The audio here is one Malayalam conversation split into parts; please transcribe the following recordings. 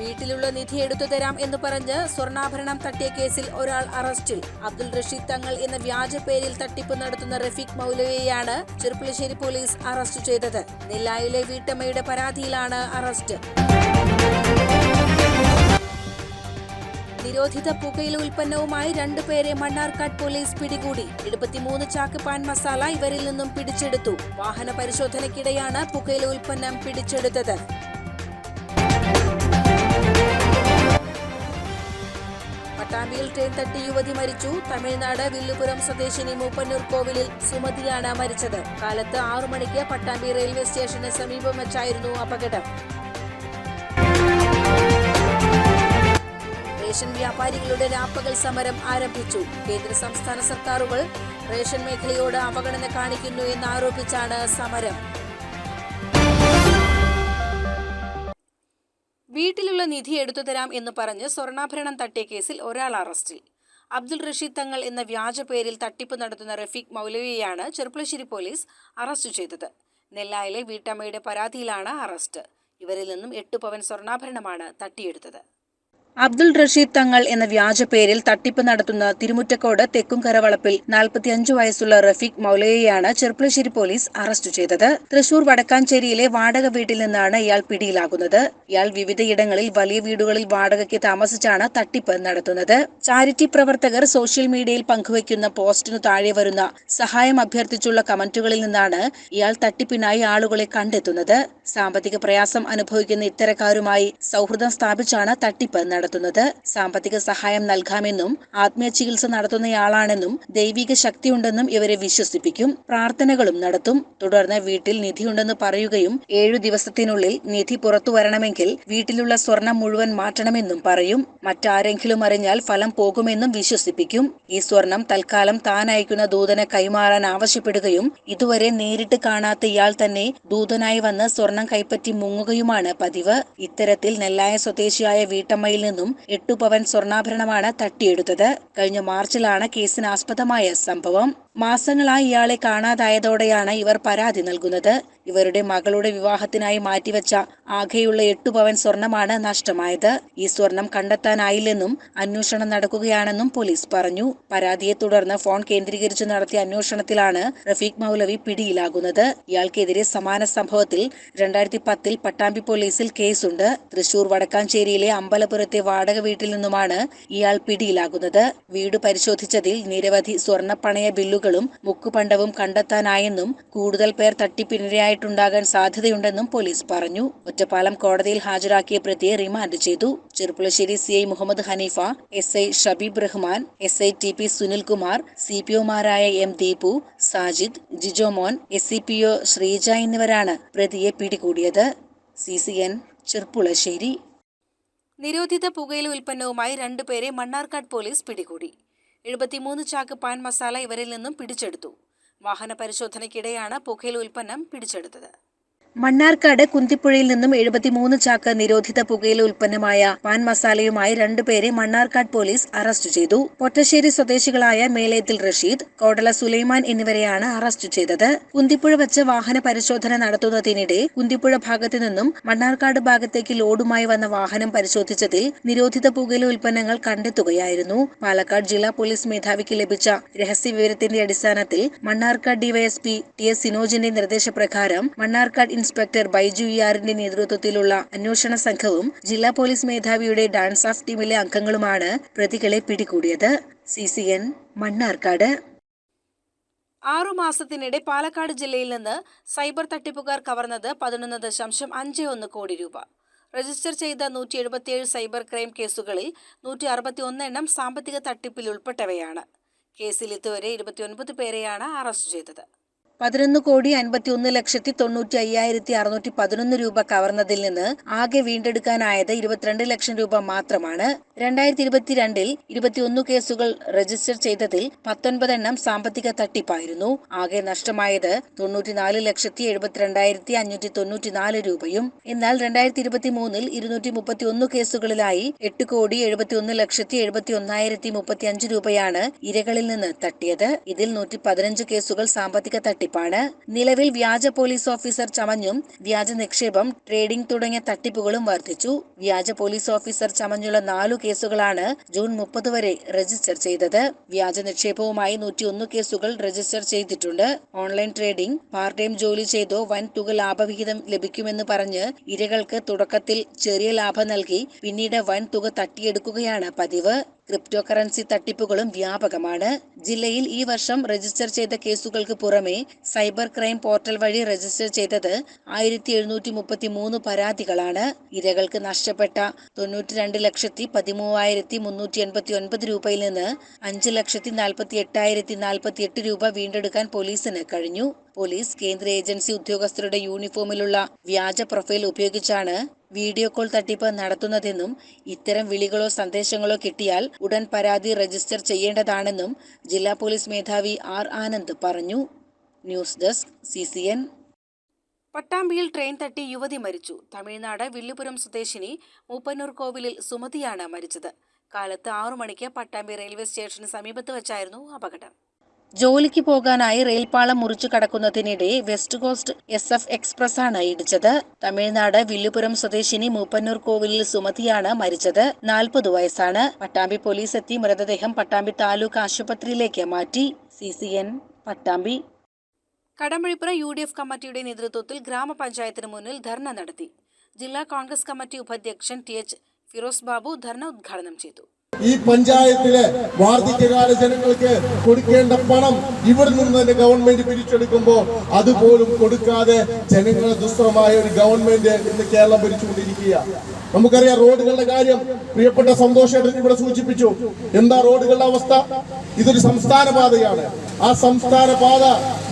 വീട്ടിലുള്ള നിധി എടുത്തു തരാം എന്ന് പറഞ്ഞ് സ്വർണാഭരണം തട്ടിയ കേസിൽ ഒരാൾ അറസ്റ്റിൽ. അബ്ദുൾ റഷീദ് തങ്ങൾ എന്ന വ്യാജ പേരിൽ തട്ടിപ്പ് നടത്തുന്ന റഫീഖ് മൗലവിയെയാണ് ചെറുപ്പുളശ്ശേരി പോലീസ് അറസ്റ്റ് ചെയ്തത്. നെല്ലായിലെ വീട്ടമ്മയുടെ പരാതിയിലാണ് അറസ്റ്റ്. നിരോധിത പുകയില ഉൽപ്പന്നവുമായി രണ്ടുപേരെ മണ്ണാർക്കാട് പോലീസ് പിടികൂടി. എഴുപത്തിമൂന്ന് ചാക്ക് പാൻ മസാല ഇവരിൽ നിന്നും പിടിച്ചെടുത്തു. വാഹന പരിശോധനയ്ക്കിടെയാണ് പുകയില ഉൽപ്പന്നം പിടിച്ചെടുത്തത്. പട്ടാമ്പിയിൽ ട്രെയിൻ തട്ടി യുവതി മരിച്ചു. തമിഴ്നാട് വില്ലുപുരം സ്വദേശിനി മൂപ്പന്നൂർ കോവിലിൽ സുമതിയാണ് മരിച്ചത്. കാലത്ത് ആറു മണിക്ക് പട്ടാമ്പി റെയിൽവേ സ്റ്റേഷന് സമീപം വെച്ചായിരുന്നു അപകടം. റേഷൻ വ്യാപാരികളുടെ രാപ്പകൽ സമരം ആരംഭിച്ചു. കേന്ദ്ര സംസ്ഥാന സർക്കാരുകൾ റേഷൻ മേഖലയോട് അവഗണന കാണിക്കുന്നു എന്നാരോപിച്ചാണ് സമരം. വീട്ടിലുള്ള നിധി എടുത്തു തരാം എന്ന് പറഞ്ഞ് സ്വർണാഭരണം തട്ടിയ കേസിൽ ഒരാൾ അറസ്റ്റിൽ. അബ്ദുൾ റഷീദ് തങ്ങൾ എന്ന വ്യാജ പേരിൽ തട്ടിപ്പ് നടത്തുന്ന റഫീഖ് മൗലവിയെയാണ് ചെറുപ്പുളശ്ശേരി പോലീസ് അറസ്റ്റ് ചെയ്തത്. നെല്ലായിലെ വീട്ടമ്മയുടെ പരാതിയിലാണ് അറസ്റ്റ്. ഇവരിൽ നിന്നും എട്ട് പവൻ സ്വർണാഭരണമാണ് തട്ടിയെടുത്തത്. അബ്ദുൾ റഷീദ് തങ്ങൾ എന്ന വ്യാജ പേരിൽ തട്ടിപ്പ് നടത്തുന്ന തിരുമുറ്റക്കോട് തെക്കുംകര വളപ്പിൽ നാൽപ്പത്തിയഞ്ചു വയസ്സുള്ള റഫീഖ് മൗലയെയാണ് ചെർപ്പുളശ്ശേരി പോലീസ് അറസ്റ്റ് ചെയ്തത്. തൃശൂർ വടക്കാഞ്ചേരിയിലെ വാടക വീട്ടിൽ നിന്നാണ് ഇയാൾ പിടിയിലാകുന്നത്. ഇയാൾ വിവിധയിടങ്ങളിൽ വലിയ വീടുകളിൽ വാടകയ്ക്ക് താമസിച്ചാണ് തട്ടിപ്പ് നടത്തുന്നത്. ചാരിറ്റി പ്രവർത്തകർ സോഷ്യൽ മീഡിയയിൽ പങ്കുവയ്ക്കുന്ന പോസ്റ്റിനു താഴെ വരുന്ന സഹായം അഭ്യർത്ഥിച്ചുള്ള കമന്റുകളിൽ നിന്നാണ് ഇയാൾ തട്ടിപ്പിനായി ആളുകളെ കണ്ടെത്തുന്നത്. സാമ്പത്തിക പ്രയാസം അനുഭവിക്കുന്ന ഇത്തരക്കാരുമായി സൗഹൃദം സ്ഥാപിച്ചാണ് തട്ടിപ്പ് നടത്തുന്നത് സാമ്പത്തിക സഹായം നൽകാമെന്നും ആത്മീയ ചികിത്സ നടത്തുന്നയാളാണെന്നും ദൈവിക ശക്തിയുണ്ടെന്നും ഇവരെ വിശ്വസിപ്പിക്കും പ്രാർത്ഥനകളും നടത്തും. തുടർന്ന് വീട്ടിൽ നിധിയുണ്ടെന്ന് പറയുകയും ഏഴു ദിവസത്തിനുള്ളിൽ നിധി പുറത്തു വരണമെങ്കിൽ വീട്ടിലുള്ള സ്വർണം മുഴുവൻ മാറ്റണമെന്നും പറയും. മറ്റാരെങ്കിലും അറിഞ്ഞാൽ ഫലം പോകുമെന്നും വിശ്വസിപ്പിക്കും. ഈ സ്വർണം തൽക്കാലം താൻ അയക്കുന്ന ദൂതനെ കൈമാറാൻ ആവശ്യപ്പെടുകയും ഇതുവരെ നേരിട്ട് കാണാത്ത ഇയാൾ തന്നെ ദൂതനായി വന്ന് സ്വർണം കൈപ്പറ്റി മുങ്ങുകയുമാണ് പതിവ്. ഇത്തരത്തിൽ നെല്ലായ സ്വദേശിയായ വീട്ടമ്മയിൽ നിന്നും എട്ടു പവൻ സ്വർണാഭരണമാണ് തട്ടിയെടുത്തത്. കഴിഞ്ഞ മാർച്ചിലാണ് കേസിനാസ്പദമായ സംഭവം. മാസങ്ങളായി ഇയാളെ കാണാതായതോടെയാണ് ഇവർ പരാതി നൽകുന്നത്. ഇവരുടെ മകളുടെ വിവാഹത്തിനായി മാറ്റിവെച്ച ആകെയുള്ള എട്ടു പവൻ സ്വർണമാണ് നഷ്ടമായത്. ഈ സ്വർണം കണ്ടെത്താനായില്ലെന്നും അന്വേഷണം നടക്കുകയാണെന്നും പോലീസ് പറഞ്ഞു. പരാതിയെ തുടർന്ന് ഫോൺ കേന്ദ്രീകരിച്ച് നടത്തിയ അന്വേഷണത്തിലാണ് റഫീഖ് മൗലവി പിടിയിലാകുന്നത്. ഇയാൾക്കെതിരെ സമാന സംഭവത്തിൽ രണ്ടായിരത്തി പത്തിൽ പട്ടാമ്പി പോലീസിൽ കേസുണ്ട്. തൃശൂർ വടക്കാഞ്ചേരിയിലെ അമ്പലപുരത്തെ വാടക വീട്ടിൽ നിന്നുമാണ് ഇയാൾ പിടിയിലാകുന്നത്. വീട് പരിശോധിച്ചതിൽ നിരവധി സ്വർണ പണയ ബില്ലുകളും മുക്കുപണ്ടവും കണ്ടെത്താനായെന്നും കൂടുതൽ പേർ തട്ടിപ്പിനിരയായിട്ടുണ്ടാകാൻ സാധ്യതയുണ്ടെന്നും പോലീസ് പറഞ്ഞു. ഒറ്റപ്പാലം കോടതിയിൽ ഹാജരാക്കിയ പ്രതിയെ റിമാൻഡ് ചെയ്തു. Cherpulassery C I Muhammad Hanifa S I Shabeeb Rahman S I T P Sunilkumar C P ഒമാരായ M Deepu Sajid Jijomon S C P O Sreeja എന്നിവരാണ് പ്രതിയെ പിടികൂടിയത്. C C N Cherpulassery. നിരോധിത പുകയില ഉൽപ്പന്നവുമായി രണ്ടുപേരെ മണ്ണാർക്കാട് പോലീസ് പിടികൂടി. എഴുപത്തിമൂന്ന് ചാക്ക് പാൻ മസാല ഇവരിൽ നിന്നും പിടിച്ചെടുത്തു. വാഹന പരിശോധനയ്ക്കിടെയാണ് പുകയില ഉൽപ്പന്നം പിടിച്ചെടുത്തത്. മണ്ണാർക്കാട് കുന്തിപ്പുഴയിൽ നിന്നും എഴുപത്തിമൂന്ന് ചാക്ക് നിരോധിത പുകയില ഉൽപ്പന്നമായ പാൻ മസാലയുമായി രണ്ടുപേരെ മണ്ണാർക്കാട് പോലീസ് അറസ്റ്റ് ചെയ്തു. പൊറ്റശ്ശേരി സ്വദേശികളായ മേലേത്തിൽ റഷീദ് കോടല സുലൈമാൻ എന്നിവരെയാണ് അറസ്റ്റ് ചെയ്തത്. കുന്തിപ്പുഴ വെച്ച് വാഹന പരിശോധന നടത്തുന്നതിനിടെ കുന്തിപ്പുഴ ഭാഗത്തു നിന്നും മണ്ണാർക്കാട് ഭാഗത്തേക്ക് ലോഡുമായി വന്ന വാഹനം പരിശോധിച്ചതിൽ നിരോധിത പുകയില ഉൽപ്പന്നങ്ങൾ കണ്ടെത്തുകയായിരുന്നു. പാലക്കാട് ജില്ലാ പോലീസ് മേധാവിക്ക് ലഭിച്ച രഹസ്യ വിവരത്തിന്റെ അടിസ്ഥാനത്തിൽ മണ്ണാർക്കാട് ഡിവൈഎസ്പി ടി എസ് സിനോജിന്റെ നിർദ്ദേശപ്രകാരം മണ്ണാർക്കാട് ഇൻസ്പെക്ടർ ബൈജു ഇയാറിന്റെ നേതൃത്വത്തിലുള്ള അന്വേഷണ സംഘവും ജില്ലാ പോലീസ് മേധാവിയുടെ ഡാൻസ് ഓഫ് ടീമിലെ അംഗങ്ങളുമാണ് പ്രതികളെ പിടികൂടിയത്. C C N Mannarkkad. ആറു മാസത്തിനിടെ പാലക്കാട് ജില്ലയിൽ നിന്ന് സൈബർ തട്ടിപ്പുകാർ കവർന്നത് പതിനൊന്ന് ദശാംശം അഞ്ച് ഒന്ന് കോടി രൂപ. രജിസ്റ്റർ ചെയ്ത നൂറ്റി എഴുപത്തിയേഴ് സൈബർ ക്രൈം കേസുകളിൽ നൂറ്റി അറുപത്തി ഒന്ന് എണ്ണം സാമ്പത്തിക തട്ടിപ്പിൽ ഉൾപ്പെട്ടവയാണ്. കേസിൽ ഇതുവരെ ഇരുപത്തിയൊൻപത് പേരെയാണ് അറസ്റ്റ് ചെയ്തത്. പതിനൊന്ന് കോടി അൻപത്തി ഒന്ന് ലക്ഷത്തി തൊണ്ണൂറ്റി അയ്യായിരത്തി അറുന്നൂറ്റി പതിനൊന്ന് രൂപ കവർന്നതിൽ നിന്ന് ആകെ വീണ്ടെടുക്കാനായത് ഇരുപത്തിരണ്ട് ലക്ഷം രൂപ മാത്രമാണ്. രണ്ടായിരത്തി ഇരുപത്തിരണ്ടിൽ ഇരുപത്തിയൊന്ന് കേസുകൾ രജിസ്റ്റർ ചെയ്തതിൽ പത്തൊൻപതെണ്ണം സാമ്പത്തിക തട്ടിപ്പായിരുന്നു. ആകെ നഷ്ടമായത് തൊണ്ണൂറ്റിനാല് ലക്ഷത്തി എഴുപത്തിരണ്ടായിരത്തി അഞ്ഞൂറ്റി തൊണ്ണൂറ്റിനാല് രൂപയും. എന്നാൽ രണ്ടായിരത്തി ഇരുപത്തി മൂന്നിൽ ഇരുന്നൂറ്റി മുപ്പത്തി ഒന്ന് കേസുകളിലായി എട്ട് കോടി എഴുപത്തി ഒന്ന് ലക്ഷത്തി എഴുപത്തി ഒന്നായിരത്തി മുപ്പത്തി അഞ്ച് രൂപയാണ് ഇരകളിൽ നിന്ന് തട്ടിയത്. ഇതിൽ നൂറ്റി പതിനഞ്ച് കേസുകൾ സാമ്പത്തിക തട്ടിപ്പാണ്. നിലവിൽ വ്യാജ പോലീസ് ഓഫീസർ ചമഞ്ഞും വ്യാജ നിക്ഷേപം ട്രേഡിംഗ് തുടങ്ങിയ തട്ടിപ്പുകളും വർദ്ധിച്ചു. വ്യാജ പോലീസ് ഓഫീസർ ചമഞ്ഞുള്ള നാലു കേസുകളാണ് ജൂൺ മുപ്പത് വരെ രജിസ്റ്റർ ചെയ്തത്. വ്യാജ നിക്ഷേപവുമായി നൂറ്റിയൊന്ന് കേസുകൾ രജിസ്റ്റർ ചെയ്തിട്ടുണ്ട്. ഓൺലൈൻ ട്രേഡിംഗ് പാർട്ട് ടൈം ജോലി ചെയ്തോ വൻ തുക ലാഭവിഹിതം ലഭിക്കുമെന്ന് പറഞ്ഞ് ഇരകൾക്ക് തുടക്കത്തിൽ ചെറിയ ലാഭം നൽകി പിന്നീട് വൻ തുക തട്ടിയെടുക്കുകയാണ് പതിവ്. ക്രിപ്റ്റോ കറൻസി തട്ടിപ്പുകളും വ്യാപകമാണ്. ജില്ലയിൽ ഈ വർഷം രജിസ്റ്റർ ചെയ്ത കേസുകൾക്ക് പുറമെ സൈബർ ക്രൈം പോർട്ടൽ വഴി രജിസ്റ്റർ ചെയ്തത് ആയിരത്തി എഴുന്നൂറ്റി മുപ്പത്തി മൂന്ന് പരാതികളാണ്. ഇരകൾക്ക് നഷ്ടപ്പെട്ട തൊണ്ണൂറ്റി രണ്ട് ലക്ഷത്തി പതിമൂവായിരത്തി മുന്നൂറ്റി എൺപത്തി ഒൻപത് രൂപയിൽ നിന്ന് അഞ്ച് ലക്ഷത്തി നാൽപ്പത്തി എട്ടായിരത്തി നാൽപ്പത്തി എട്ട് രൂപ വീണ്ടെടുക്കാൻ പോലീസിന് കഴിഞ്ഞു. പോലീസ് കേന്ദ്ര ഏജൻസി ഉദ്യോഗസ്ഥരുടെ യൂണിഫോമിലുള്ള വ്യാജ പ്രൊഫൈൽ ഉപയോഗിച്ചാണ് വീഡിയോ കോൾ തട്ടിപ്പ് നടത്തുന്നതെന്നും ഇത്തരം വിളികളോ സന്ദേശങ്ങളോ കിട്ടിയാൽ ഉടൻ പരാതി രജിസ്റ്റർ ചെയ്യേണ്ടതാണെന്നും ജില്ലാ പോലീസ് മേധാവി ആർ ആനന്ദ് പറഞ്ഞു. News desk C C N പട്ടാമ്പിയിൽ train തട്ടി യുവതി മരിച്ചു. തമിഴ്നാട് വില്ലുപുരം സ്വദേശിനി മൂപ്പന്നൂർ കോവിലിൽ സുമതിയാണ് മരിച്ചത്. കാലത്ത് ആറു മണിക്ക് പട്ടാമ്പി റെയിൽവേ സ്റ്റേഷന് സമീപത്ത് വെച്ചായിരുന്നു അപകടം. ജോലിക്ക് പോകാനായി റെയിൽപാളം മുറിച്ചു കടക്കുന്നതിനിടെ west coast S F express ആണ് ഇടിച്ചത്. തമിഴ്നാട് വില്ലുപുരം സ്വദേശിനി മൂപ്പന്നൂർ കോവിലിൽ സുമതിയാണ് മരിച്ചത്. നാൽപ്പത് വയസ്സാണ്. പട്ടാമ്പി പോലീസ് എത്തി മൃതദേഹം പട്ടാമ്പി താലൂക്ക് ആശുപത്രിയിലേക്ക് മാറ്റി. C C N Pattambi. Kadambazhipuram U D F കമ്മിറ്റിയുടെ നേതൃത്വത്തിൽ ഗ്രാമപഞ്ചായത്തിന് മുന്നിൽ ധർണ നടത്തി. ജില്ലാ കോൺഗ്രസ് കമ്മിറ്റി ഉപാധ്യക്ഷൻ ടി എച്ച് ഫിറോസ് ബാബു ധർണ ഉദ്ഘാടനം ചെയ്തു. ഈ പഞ്ചായത്തിലെ വാർദ്ധക്യകാല ജനങ്ങൾക്ക് കൊടുക്കേണ്ട പണം ഇവിടെ നിന്ന് തന്നെ ഗവൺമെന്റ് പിരിച്ചെടുക്കുമ്പോൾ അതുപോലും കൊടുക്കാതെ ജനങ്ങളെ ദുസ്തരമായ ഒരു ഗവൺമെന്റ് ഇന്ന് കേരളം ഭരിച്ചുകൊണ്ടിരിക്കുക നമുക്കറിയാം റോഡുകളുടെ കാര്യം പ്രിയപ്പെട്ട സന്തോഷേട്ടൻ ഇവിടെ സൂചിപ്പിച്ചു. എന്താ റോഡുകളുടെ അവസ്ഥ? ഇതൊരു സംസ്ഥാന പാതയാണ്. ആ സംസ്ഥാന പാത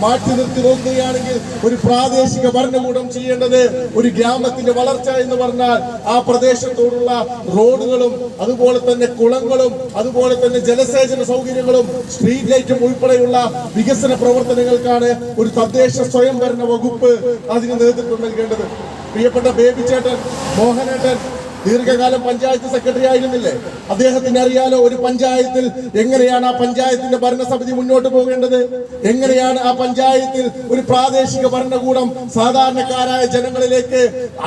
മാറ്റി നിർത്തി നോക്കുകയാണെങ്കിൽ ഒരു പ്രാദേശിക ഭരണകൂടം ചെയ്യേണ്ടത് ഒരു ഗ്രാമത്തിന്റെ വളർച്ച എന്ന് പറഞ്ഞാൽ ആ പ്രദേശത്തോടുള്ള റോഡുകളും അതുപോലെ തന്നെ കുളങ്ങളും അതുപോലെ തന്നെ ജലസേചന സൗകര്യങ്ങളും സ്ട്രീറ്റ് ലൈറ്റും ഉൾപ്പെടെയുള്ള വികസന പ്രവർത്തനങ്ങൾക്കാണ് ഒരു തദ്ദേശ സ്വയംഭരണ വകുപ്പ് അതിന് നേതൃത്വം നൽകേണ്ടത്. പ്രിയപ്പെട്ട ബേബി ചേട്ടൻ മോഹനേട്ടൻ ദീർഘകാലം പഞ്ചായത്ത് സെക്രട്ടറി ആയിരുന്നില്ലേ? അദ്ദേഹത്തിന് അറിയാലോ ഒരു പഞ്ചായത്തിൽ എങ്ങനെയാണ് ആ പഞ്ചായത്തിന്റെ ഭരണസമിതി മുന്നോട്ട് പോകേണ്ടത്? എങ്ങനെയാണ് ആ പഞ്ചായത്തിൽ ഒരു പ്രാദേശിക ഭരണകൂടം സാധാരണക്കാരായ ജനങ്ങളിലേക്ക്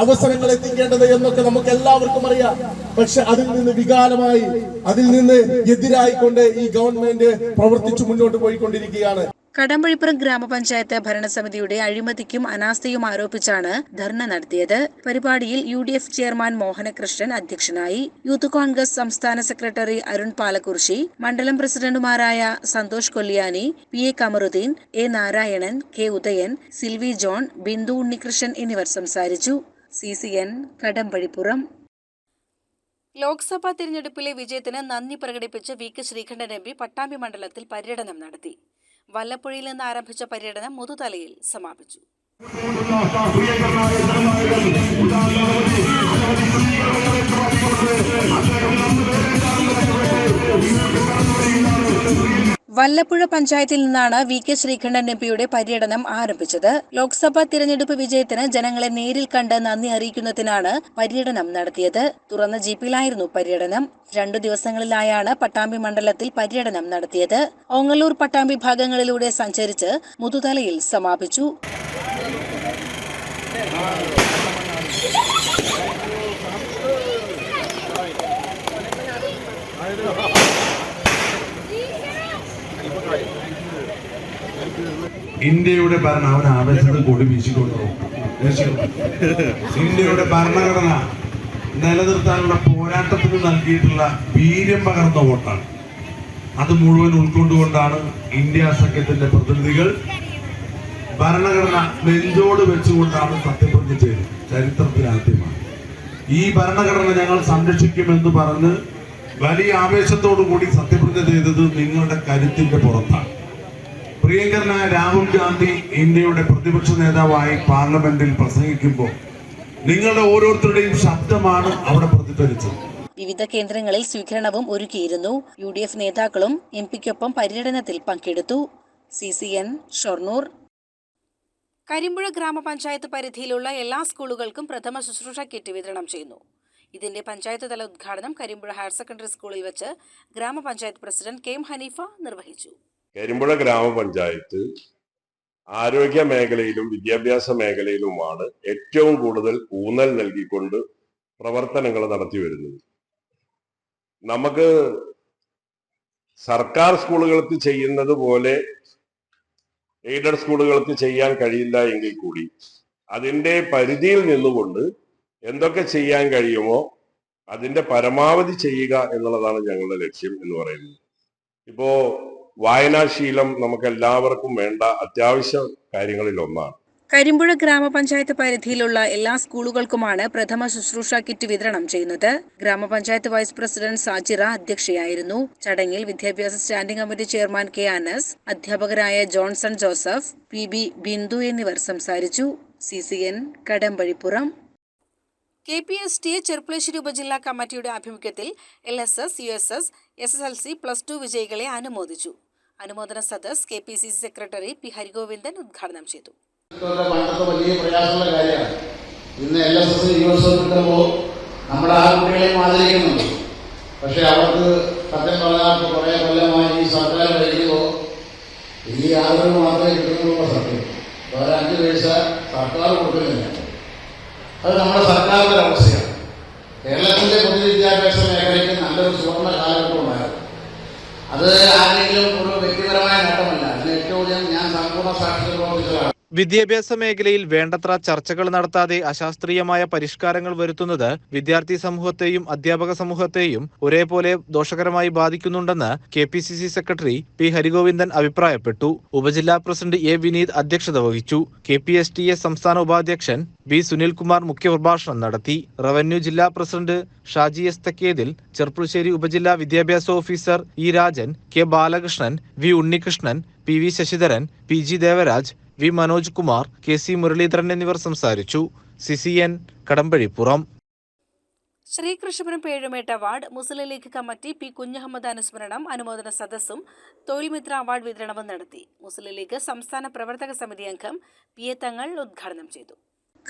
അവസരങ്ങൾ എത്തിക്കേണ്ടത് എന്നൊക്കെ നമുക്ക് എല്ലാവർക്കും അറിയാം. പക്ഷെ അതിൽ നിന്ന് വികാരമായി അതിൽ നിന്ന് എതിരായിക്കൊണ്ട് ഈ ഗവൺമെന്റ് പ്രവർത്തിച്ചു മുന്നോട്ട് പോയിക്കൊണ്ടിരിക്കുകയാണ്. കടമ്പഴിപ്പുറം ഗ്രാമപഞ്ചായത്ത് ഭരണസമിതിയുടെ അഴിമതിക്കും അനാസ്ഥയും ആരോപിച്ചാണ് ധർണ നടത്തിയത്. പരിപാടിയിൽ U D F chairman Mohanakrishnan അധ്യക്ഷനായി. യൂത്ത് കോൺഗ്രസ് സംസ്ഥാന സെക്രട്ടറി അരുൺ പാലക്കുറിശി മണ്ഡലം പ്രസിഡന്റുമാരായ Santhosh Kolliyani P A Kamaruddin A Narayanan K Udayan Silvi John Bindu Unnikrishnan എന്നിവർ സംസാരിച്ചു. C C N Kadambazhipuram. Lok Sabha തിരഞ്ഞെടുപ്പിലെ വിജയത്തിന് നന്ദി പ്രകടിപ്പിച്ച് V K Sreekandan M P Pattambi മണ്ഡലത്തിൽ പര്യടനം നടത്തി. വല്ലപ്പുഴയിൽ നിന്ന് ആരംഭിച്ച പര്യടനം മുതുതലയിൽ സമാപിച്ചു. വല്ലപ്പുഴ പഞ്ചായത്തിൽ നിന്നാണ് വി കെ ശ്രീകണ്ഠൻ എം പിയുടെ പര്യടനം ആരംഭിച്ചത്. ലോക്സഭാ തിരഞ്ഞെടുപ്പ് വിജയത്തിന് ജനങ്ങളെ നേരിൽ കണ്ട് നന്ദി അറിയിക്കുന്നതിനാണ് പര്യടനം നടത്തിയത്. തുറന്ന ജീപ്പിലായിരുന്നു പര്യടനം. രണ്ടു ദിവസങ്ങളിലായാണ് പട്ടാമ്പി മണ്ഡലത്തിൽ പര്യടനം നടത്തിയത്. ഓങ്ങല്ലൂർ പട്ടാമ്പി ഭാഗങ്ങളിലൂടെ സഞ്ചരിച്ച് മുതുതലയിൽ സമാപിച്ചു. ഇന്ത്യയുടെ ഭരണം അവൻ ആവേശത്തിൽ കൂടി വീശിക്കൊണ്ടു. ഇന്ത്യയുടെ ഭരണഘടന നിലനിർത്താനുള്ള പോരാട്ടത്തിന് നൽകിയിട്ടുള്ള വീര്യം പകർന്ന വോട്ടാണ്. അത് മുഴുവൻ ഉൾക്കൊണ്ടുകൊണ്ടാണ് ഇന്ത്യ സഖ്യത്തിന്റെ പ്രതിനിധികൾ ഭരണഘടന നെഞ്ചോട് വെച്ചുകൊണ്ടാണ് സത്യപ്രതിജ്ഞ ചെയ്തത്. ചരിത്രത്തിൽ ആദ്യമാണ്. ഈ ഭരണഘടന ഞങ്ങൾ സംരക്ഷിക്കുമെന്ന് പറഞ്ഞ് വലിയ ആവേശത്തോടു കൂടി സത്യപ്രതിജ്ഞ ചെയ്തത് നിങ്ങളുടെ കരുത്തിന്റെ പുറത്താണ്. പ്രിയങ്കരനായ രാഹുൽ ഗാന്ധി ഇന്ത്യയുടെ പ്രതിപക്ഷ നേതാവായി പാർലമെന്റിൽ പ്രസംഗിക്കുമ്പോൾ നിങ്ങളുടെ ഓരോരുത്തരുടെയും ശബ്ദമാണ് അവിടെ പ്രതിഫലിച്ചത് വിവിധ കേന്ദ്രങ്ങളിൽ സ്വീകരണവും ഒരുക്കിയിരുന്നു. യു ഡി എഫ് നേതാക്കളും എം പിക്കൊപ്പം പര്യടനത്തിൽ പങ്കെടുത്തു. C C N Shoranur. Karimpuzha ഗ്രാമപഞ്ചായത്ത് പരിധിയിലുള്ള എല്ലാ സ്കൂളുകൾക്കും പ്രഥമ ശുശ്രൂഷ കിറ്റ് വിതരണം ചെയ്യുന്നു. ഇതിന്റെ പഞ്ചായത്ത് തല ഉദ്ഘാടനം കരിമ്പുഴ ഹയർ സെക്കൻഡറി സ്കൂളിൽ വെച്ച് ഗ്രാമപഞ്ചായത്ത് പ്രസിഡന്റ് കെ എം ഹനീഫ നിർവഹിച്ചു. കരിമ്പുഴ ഗ്രാമപഞ്ചായത്ത് ആരോഗ്യ മേഖലയിലും വിദ്യാഭ്യാസ മേഖലയിലുമാണ് ഏറ്റവും കൂടുതൽ ഊന്നൽ നൽകിക്കൊണ്ട് പ്രവർത്തനങ്ങൾ നടത്തി വരുന്നത്. നമുക്ക് സർക്കാർ സ്കൂളുകൾക്ക് ചെയ്യുന്നത് പോലെ എയ്ഡഡ് സ്കൂളുകൾക്ക് ചെയ്യാൻ കഴിയില്ല എങ്കിൽ കൂടി അതിന്റെ പരിധിയിൽ നിന്നുകൊണ്ട് എന്തൊക്കെ ചെയ്യാൻ കഴിയുമോ അതിന്റെ പരമാവധി ചെയ്യുക എന്നുള്ളതാണ് ഞങ്ങളുടെ ലക്ഷ്യം എന്ന് പറയുന്നത്. ഇപ്പോ വായനാശീലം നമുക്ക് എല്ലാവർക്കും വേണ്ട അത്യാവശ്യ കാര്യങ്ങളിൽ ഒന്നാണ് കരിമ്പുഴ ഗ്രാമപഞ്ചായത്ത് പരിധിയിലുള്ള എല്ലാ സ്കൂളുകൾക്കുമാണ് പ്രഥമ ശുശ്രൂഷ കിറ്റ് വിതരണം ചെയ്യുന്നത്. ഗ്രാമപഞ്ചായത്ത് വൈസ് പ്രസിഡന്റ് സാജിറ അധ്യക്ഷയായിരുന്നു. ചടങ്ങിൽ വിദ്യാഭ്യാസ standing committee chairman K Anas അധ്യാപകരായ ജോൺസൺ ജോസഫ് പി ബി ബിന്ദു എന്നിവർ സംസാരിച്ചു. C C N Kadambazhipuram. K P S T Cherpulassery ഉപജില്ലാ കമ്മിറ്റിയുടെ ആഭിമുഖ്യത്തിൽ L S S U S S S S L C plus two വിജയികളെ അനുമോദിച്ചു. അനുമോദന സദസ് K P C C secretary P Harigovindan ഉദ്ഘാടനം ചെയ്തു. വലിയ പ്രയാസമുള്ള കാര്യമാണ്. ഇന്ന് L S S U S S കിട്ടുമ്പോൾ നമ്മുടെ ആ കുട്ടികളെയും ആദരിക്കുന്നുണ്ട്. പക്ഷേ അവർക്ക് സത്യം പറഞ്ഞാൽ കുറേ കൊല്ലമായി ഈ സർക്കാർ ഭരിക്കുമ്പോൾ ഈ ആദരവ് മാത്രമേ കിട്ടുന്നുള്ള സത്യം. വേറെ അഞ്ച് പൈസ സർക്കാർ കൊടുക്കുന്നില്ല. അത് നമ്മുടെ സർക്കാരിന്റെ അവസ്ഥയാണ് കേരളത്തിന്റെ പൊതുവിദ്യാഭ്യാസ നല്ലൊരു സുവർണ കാലഘട്ടമുണ്ടായിരുന്നു അത് ആരെങ്കിലും ഒരു വ്യക്തിപരമായ നേട്ടമല്ല. അതിന് ഏറ്റവും ഞാൻ സമ്പൂർണ സാക്ഷ്യത്തിൽ പ്രവർത്തിച്ചതാണ് വിദ്യാഭ്യാസ മേഖലയിൽ വേണ്ടത്ര ചർച്ചകൾ നടത്താതെ അശാസ്ത്രീയമായ പരിഷ്കാരങ്ങൾ വരുത്തുന്നത് വിദ്യാർത്ഥി സമൂഹത്തെയും അധ്യാപക സമൂഹത്തെയും ഒരേപോലെ ദോഷകരമായി ബാധിക്കുന്നുണ്ടെന്ന് K P C C secretary P Harigovindan അഭിപ്രായപ്പെട്ടു. ഉപജില്ലാ പ്രസിഡന്റ് എ വിനീത് അധ്യക്ഷത വഹിച്ചു. കെ പി എസ് ടി സംസ്ഥാന ഉപാധ്യക്ഷൻ ബി സുനിൽകുമാർ മുഖ്യപ്രഭാഷണം നടത്തി. റവന്യൂ ജില്ലാ പ്രസിഡന്റ് ഷാജി എസ് തക്കേതിൽ ചെർപ്പുളശ്ശേരി ഉപജില്ലാ വിദ്യാഭ്യാസ officer E Rajan K Balakrishnan V Unnikrishnan P V Sasidharan P G Devaraj V Manoj Kumar K C Muraleedharan എന്നിവർ സംസാരിച്ചു. C C N Kadambazhipuram. Sreekrishnapuram Pezhumetta award Muslim League committee P Kunhahammed അനുസ്മരണം അനുമോദന സദസ്സും തൊഴിൽമിത്ര അവാർഡ് വിതരണവും നടത്തി. മുസ്ലിം ലീഗ് സംസ്ഥാന പ്രവർത്തക സമിതി അംഗം പി എ തങ്ങൾ ഉദ്ഘാടനം ചെയ്തു.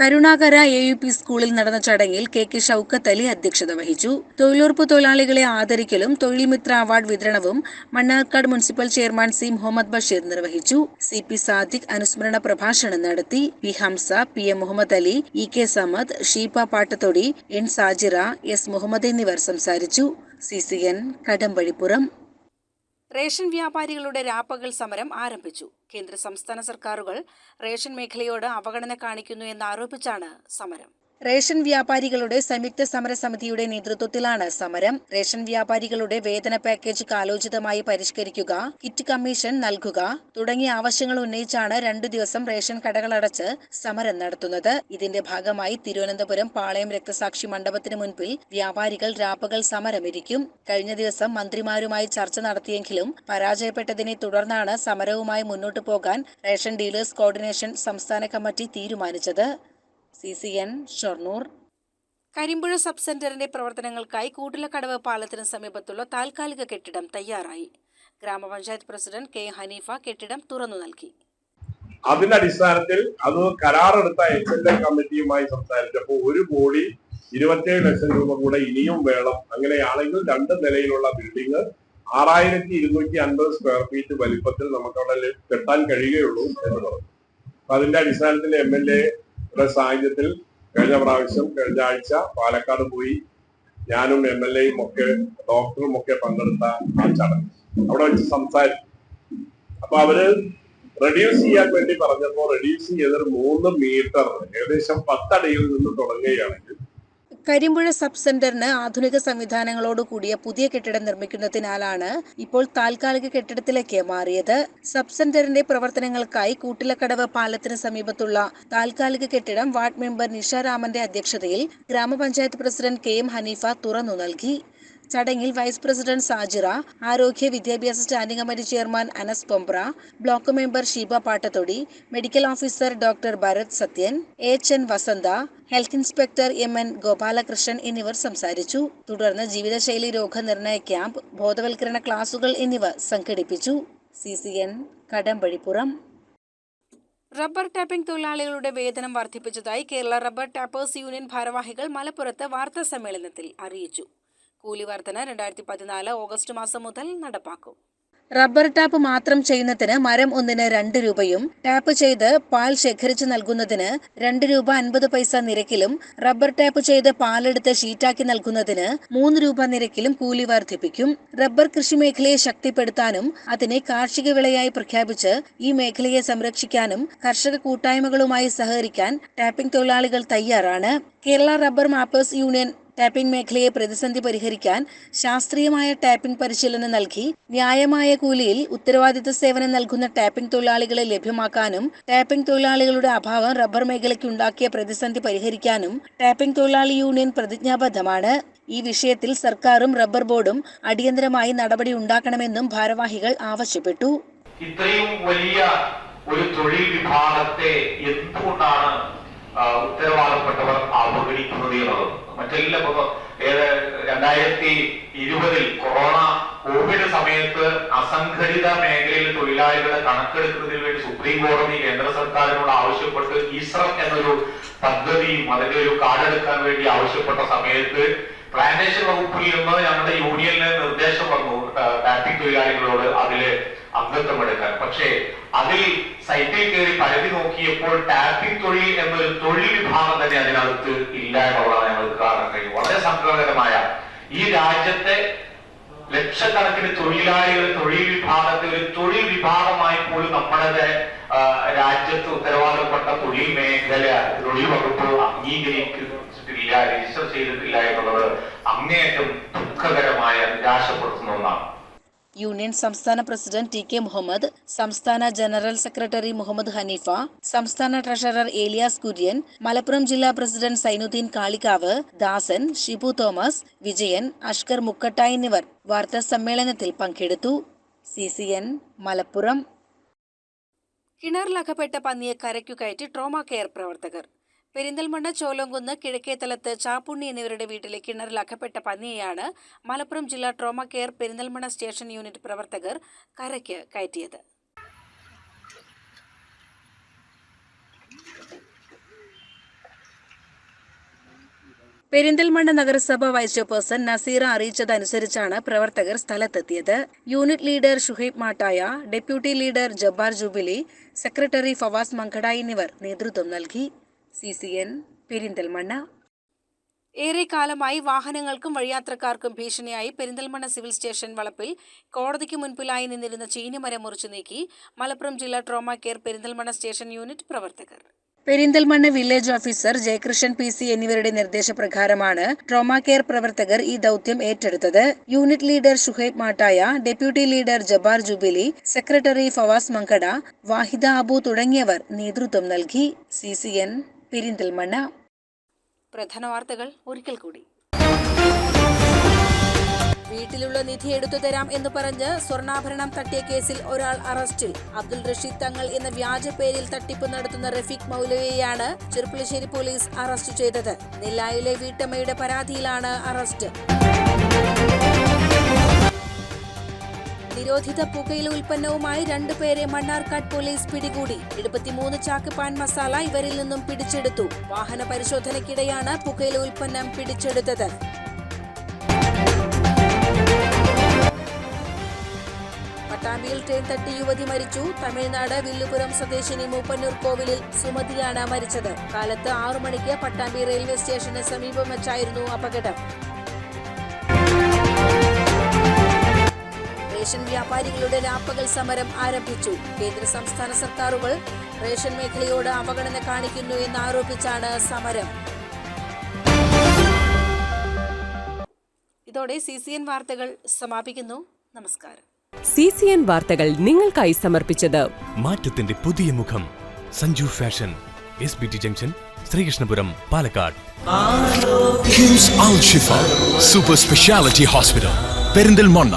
കരുണാകര എ യു പി സ്കൂളിൽ നടന്ന ചടങ്ങിൽ കെ കെ ഷൌക്കത്ത് അലി അധ്യക്ഷത വഹിച്ചു. തൊഴിലുറപ്പ് തൊഴിലാളികളെ ആദരിക്കലും തൊഴിൽ മിത്ര അവാർഡ് വിതരണവും Mannarkkad municipal chairman C Muhammad Basheer നിർവഹിച്ചു. സി പി സാദിഖ് അനുസ്മരണ പ്രഭാഷണം നടത്തി. P Hamsa P M Muhammad Ali E K Samad Sheeba Pattathodi N Sajira S Muhammad എന്നിവർ സംസാരിച്ചു. C C N Kadambazhipuram. Ration വ്യാപാരികളുടെ രാപ്പകൽ സമരം ആരംഭിച്ചു. കേന്ദ്ര സംസ്ഥാന സർക്കാരുകൾ റേഷൻ മേഖലയോട് അവഗണന കാണിക്കുന്നു എന്നാരോപിച്ചാണ് സമരം. റേഷൻ വ്യാപാരികളുടെ സംയുക്ത സമരസമിതിയുടെ നേതൃത്വത്തിലാണ് സമരം. റേഷൻ വ്യാപാരികളുടെ വേതന പാക്കേജ് കാലോചിതമായി പരിഷ്കരിക്കുക കിറ്റ് കമ്മീഷൻ നൽകുക തുടങ്ങിയ ആവശ്യങ്ങൾ ഉന്നയിച്ചാണ് രണ്ടു ദിവസം റേഷൻ കടകളടച്ച് സമരം നടത്തുന്നത്. ഇതിന്റെ ഭാഗമായി തിരുവനന്തപുരം പാളയം രക്തസാക്ഷി മണ്ഡപത്തിന് മുൻപിൽ വ്യാപാരികൾ രാപ്പകൽ സമരമിരിക്കും. കഴിഞ്ഞ ദിവസം മന്ത്രിമാരുമായി ചർച്ച നടത്തിയെങ്കിലും പരാജയപ്പെട്ടതിനെ തുടർന്നാണ് സമരവുമായി മുന്നോട്ടു പോകാൻ റേഷൻ ഡീലേഴ്സ് കോർഡിനേഷൻ സംസ്ഥാന കമ്മിറ്റി തീരുമാനിച്ചത്. C C N Shoranur. Karimpuzha sub സെന്ററിന്റെ പ്രവർത്തനങ്ങൾക്കായി കൂട്ടിലക്കടവ് പാലത്തിന് സമീപത്തുള്ള താൽക്കാലിക കെട്ടിടം തയ്യാറായി. ഗ്രാമപഞ്ചായത്ത് പ്രസിഡന്റ് കെ ഹനീഫ കെട്ടിടം തുറന്നു നൽകി. അതിന്റെ അടിസ്ഥാനത്തിൽ അത് കരാറെടുത്ത എച്ച് എൽ എ കമ്മിറ്റിയുമായി സംസാരിച്ചപ്പോൾ ഒരു കോടി ഇരുപത്തിയേഴ് ലക്ഷം രൂപ കൂടെ ഇനിയും വേണം. അങ്ങനെയാണെങ്കിൽ രണ്ട് നിലയിലുള്ള ബിൽഡിംഗ് ആറായിരത്തി ഇരുന്നൂറ്റി അൻപത് സ്ക്വയർ ഫീറ്റ് വലിപ്പത്തിൽ നമുക്ക് അവിടെ കെട്ടാൻ കഴിയുകയുള്ളൂ എന്ന് പറഞ്ഞു. അപ്പൊ അതിന്റെ അടിസ്ഥാനത്തിൽ എം എൽ എയുടെ സാഹചര്യത്തിൽ കഴിഞ്ഞ പ്രാവശ്യം കഴിഞ്ഞ ആഴ്ച പാലക്കാട് പോയി ഞാനും എം എൽ എയും ഒക്കെ ഡോക്ടറും ഒക്കെ പങ്കെടുത്ത ആ ചടങ്ങ്. അവിടെ വെച്ച് സംസാരിച്ചു അപ്പൊ അവർ റെഡ്യൂസ് ചെയ്യാൻ വേണ്ടി പറഞ്ഞപ്പോൾ റെഡ്യൂസ് ചെയ്തൊരു മൂന്ന് മീറ്റർ ഏകദേശം പത്തടിയിൽ നിന്ന് തുടങ്ങുകയാണെങ്കിൽ കരിമ്പുഴ സബ് സെന്ററിന് ആധുനിക സംവിധാനങ്ങളോട് കൂടിയ പുതിയ കെട്ടിടം നിർമ്മിക്കുന്നതിനാലാണ് ഇപ്പോൾ താൽക്കാലിക കെട്ടിടത്തിലേക്ക് മാറിയത്. സബ് സെന്ററിന്റെ പ്രവർത്തനങ്ങൾക്കായി കൂട്ടിലക്കടവ് പാലത്തിന് സമീപത്തുള്ള താൽക്കാലിക കെട്ടിടം വാർഡ് മെമ്പർ നിഷ രാമന്റെ അധ്യക്ഷതയിൽ ഗ്രാമപഞ്ചായത്ത് പ്രസിഡന്റ് കെ എം ഹനീഫ തുറന്നു നൽകി. ചടങ്ങിൽ വൈസ് പ്രസിഡന്റ് സാജിറ ആരോഗ്യ വിദ്യാഭ്യാസ standing committee chairman Anas Pombra block member Sheeba Pattathodi medical officer doctor Bharath Sathyan H N Vasantha health inspector M N Gopalakrishnan എന്നിവർ സംസാരിച്ചു. തുടർന്ന് ജീവിതശൈലി രോഗനിർണയ ക്യാമ്പ് ബോധവൽക്കരണ ക്ലാസുകൾ എന്നിവ സംഘടിപ്പിച്ചു. C C N Kadampazhipuram. Rubber tapping തൊഴിലാളികളുടെ വേതനം വർദ്ധിപ്പിച്ചതായി കേരള റബ്ബർ ടാപ്പേഴ്സ് യൂണിയൻ ഭാരവാഹികൾ മലപ്പുറത്ത് വാർത്താ സമ്മേളനത്തിൽ അറിയിച്ചു. കൂലി വർധന രണ്ടായിരത്തി പതിനാല് ഓഗസ്റ്റ് മാസം മുതൽ നടപ്പാക്കും. റബ്ബർ ടാപ്പ് മാത്രം ചെയ്യുന്നതിന് മരം ഒന്നിന് രണ്ട് രൂപയും ടാപ്പ് ചെയ്ത് പാൽ ശേഖരിച്ചു നൽകുന്നതിന് രണ്ട് രൂപ അൻപത് പൈസ നിരക്കിലും റബ്ബർ ടാപ്പ് ചെയ്ത് പാലെടുത്ത് ഷീറ്റാക്കി നൽകുന്നതിന് മൂന്ന് രൂപ നിരക്കിലും കൂലി വർദ്ധിപ്പിക്കും. റബ്ബർ കൃഷി മേഖലയെ ശക്തിപ്പെടുത്താനും അതിനെ കാർഷിക വിളയായി പ്രഖ്യാപിച്ച് ഈ മേഖലയെ സംരക്ഷിക്കാനും കർഷക കൂട്ടായ്മകളുമായി സഹകരിക്കാൻ ടാപ്പിംഗ് തൊഴിലാളികൾ തയ്യാറാണ്. Kerala rubber tappers union tapping മേഖലയെ പ്രതിസന്ധി പരിഹരിക്കാൻ ശാസ്ത്രീയമായ ടാപ്പിംഗ് പരിശീലനം നൽകി. ന്യായമായ കൂലിയിൽ ഉത്തരവാദിത്ത സേവനം നൽകുന്ന ടാപ്പിംഗ് തൊഴിലാളികളെ ലഭ്യമാക്കാനും ടാപ്പിംഗ് തൊഴിലാളികളുടെ അഭാവം റബ്ബർ മേഖലയ്ക്ക് ഉണ്ടാക്കിയ പ്രതിസന്ധി പരിഹരിക്കാനും ടാപ്പിംഗ് തൊഴിലാളി യൂണിയൻ പ്രതിജ്ഞാബദ്ധമാണ്. ഈ വിഷയത്തിൽ സർക്കാരും റബ്ബർ ബോർഡും അടിയന്തരമായി നടപടി ഉണ്ടാക്കണമെന്നും ഭാരവാഹികൾ ആവശ്യപ്പെട്ടു. ഇത്രയും വലിയ ഒരു തൊഴിൽ വിഭാഗത്തെ എന്തുകൊണ്ടാണ് ഉത്തരവാദപ്പെട്ടവർ അവഗണിക്കുന്നത് എന്നുള്ളത്? മറ്റെല്ലാം ഇപ്പൊ ഏത് രണ്ടായിരത്തി ഇരുപതിൽ കൊറോണ കോവിഡ് സമയത്ത് അസംഘടിത മേഖലയിൽ തൊഴിലാളികളെ കണക്കെടുക്കുന്നതിന് വേണ്ടി സുപ്രീം കോടതി കേന്ദ്ര സർക്കാരിനോട് ആവശ്യപ്പെട്ട് ഈശ്രം എന്നൊരു പദ്ധതിയും അതിന്റെ ഒരു കാർഡ് എടുക്കാൻ വേണ്ടി ആവശ്യപ്പെട്ട സമയത്ത് പ്ലാന്റേഷൻ വകുപ്പിൽ നിന്ന് ഞങ്ങളുടെ യൂണിയനിലെ നിർദ്ദേശം വന്നു. ടാപ്പിംഗ് തൊഴിലാളികളോട് അതിൽ അംഗത്വം എടുക്കാൻ. പക്ഷേ അതിൽ സൈറ്റിൽ കയറി പരിധി നോക്കിയപ്പോൾ ടാപ്പിംഗ് തൊഴിൽ എന്നൊരു തൊഴിൽ വിഭാഗം തന്നെ അതിനകത്ത് ഇല്ല എന്നുള്ളതാണ് ഞങ്ങൾക്ക് കാണാൻ കഴിയും വളരെ സങ്കടകരമായ ഈ രാജ്യത്തെ ലക്ഷക്കണക്കിന് തൊഴിലാളികൾ തൊഴിൽ വിഭാഗത്തെ ഒരു തൊഴിൽ വിഭാഗമായി പോലും നമ്മുടെ രാജ്യത്ത് ഉത്തരവാദപ്പെട്ട തൊഴിൽ മേഖല തൊഴിൽ വകുപ്പ് അംഗീകരിച്ചിട്ടില്ല രജിസ്റ്റർ ചെയ്തിട്ടില്ല എന്നുള്ളത് അങ്ങേയറ്റം ദുഃഖകരമായ നിരാശപ്പെടുത്തുന്ന ഒന്നാണ്. യൂണിയൻ സംസ്ഥാന പ്രസിഡന്റ് ടി കെ മുഹമ്മദ് സംസ്ഥാന ജനറൽ സെക്രട്ടറി മുഹമ്മദ് ഹനീഫ സംസ്ഥാന ട്രഷറർ ഏലിയാസ് കുര്യൻ മലപ്പുറം ജില്ലാ പ്രസിഡന്റ് സൈനുദ്ദീൻ കാളിക്കാവ് ദാസൻ ഷിബു തോമസ് വിജയൻ അഷ്കർ മുക്കട്ട എന്നിവർ വാർത്താ സമ്മേളനത്തിൽ പങ്കെടുത്തു. C C N Malappuram. കിണറിലകപ്പെട്ട പന്നിയെ കരയ്ക്കു കയറ്റി ട്രോമ കെയർ പ്രവർത്തകർ. പെരിന്തൽമണ്ണ ചോലങ്കുന്ന് കിഴക്കേതലത്ത് ചാപ്പുണ്ണി എന്നിവരുടെ വീട്ടിലെ കിണറിൽ അകപ്പെട്ട പന്നിയെയാണ് മലപ്പുറം ജില്ലാ trauma care Perinthalmanna station unit പ്രവർത്തകർ കരയ്ക്ക് കയറ്റിയത്. പെരിന്തൽമണ്ണ നഗരസഭ വൈസ് ചെയർപേഴ്സൺ നസീറ അറിയിച്ചതനുസരിച്ചാണ് പ്രവർത്തകർ സ്ഥലത്തെത്തിയത്. Unit leader Shuhaib Mattaya deputy leader Jabbar Jubilee secretary Fawas Mankada എന്നിവർ നേതൃത്വം നൽകി. C C N Perinthalmanna. ഏറെക്കാലമായി വാഹനങ്ങൾക്കും വഴിയാത്രക്കാർക്കും ഭീഷണിയായി പെരിന്തൽമണ്ണ സിവിൽ സ്റ്റേഷൻ വളപ്പിൽ കോടതിക്ക് മുൻപിലായി നിന്നിരുന്ന ചീനിമരം മുറിച്ചു നീക്കി മലപ്പുറം ജില്ലാ trauma care Perinthalmanna station unit പ്രവർത്തകർ. Perinthalmanna village officer Jayakrishnan P C എന്നിവരുടെ നിർദ്ദേശപ്രകാരമാണ് ട്രോമ കെയർ പ്രവർത്തകർ ഈ ദൗത്യം ഏറ്റെടുത്തത്. Unit leader Shuhaib Mattaya deputy leader Jabbar Jubilee secretary Fawas Mankada Vahida Abu തുടങ്ങിയവർ നേതൃത്വം നൽകി. C C N Perinthalmanna. പ്രധാന വാർത്തകൾ ഒരിക്കൽ കൂടി. വീട്ടിലുള്ള നിധി എടുത്തു തരാം എന്ന് പറഞ്ഞ് സ്വർണാഭരണം തട്ടിയ കേസിൽ ഒരാൾ അറസ്റ്റിൽ. അബ്ദുൾ റഷീദ് തങ്ങൾ എന്ന വ്യാജ പേരിൽ തട്ടിപ്പ് നടത്തുന്ന റഫീഖ് മൗലവിയെയാണ് ചെറുപ്പുളശ്ശേരി പോലീസ് അറസ്റ്റ് ചെയ്തത്. നെല്ലായിലെ വീട്ടമ്മയുടെ പരാതിയിലാണ് അറസ്റ്റ്. നിരോധിത പുകയില ഉൽപ്പന്നവുമായി രണ്ടുപേരെ മണ്ണാർക്കാട് പോലീസ് പിടികൂടി. എഴുപത്തിമൂന്ന് ചാക്ക് പാൻ മസാല ഇവരിൽ നിന്നും പിടിച്ചെടുത്തു. വാഹന പരിശോധനയ്ക്കിടെയാണ് പുകയില ഉൽപ്പന്നം പിടിച്ചെടുത്തത്. പട്ടാമ്പിയിൽ ട്രെയിൻ തട്ടി യുവതി മരിച്ചു. തമിഴ്നാട് വില്ലുപുരം സ്വദേശിനി മൂപ്പന്നൂർ കോവിലിൽ സുമതിയാണ് മരിച്ചത്. കാലത്ത് ആറു മണിക്ക് പട്ടാമ്പി റെയിൽവേ സ്റ്റേഷന് സമീപം വെച്ചായിരുന്നു അപകടം. റേഷൻ വ്യാപാരികളുടെ രാപ്പകൽ സമരം ആരംഭിച്ചു. കേന്ദ്ര സംസ്ഥാന സർക്കാരുകൾ റേഷൻ മേഖലയോട് അവഗണന കാണിക്കുന്നു എന്നാരോപിച്ചാണ് സമരം. ഇതോടെ സി സി എൻ വാർത്തകൾ സമാപിക്കുന്നു. നമസ്കാരം. സി സി എൻ വാർത്തകൾ നിങ്ങൾക്കായി സമർപ്പിച്ചത് മാറ്റത്തിന്റെ പുതിയ മുഖം. Sanju fashion S B T junction Sreekrishnapuram Palakkad. Super speciality hospital Perinthalmanna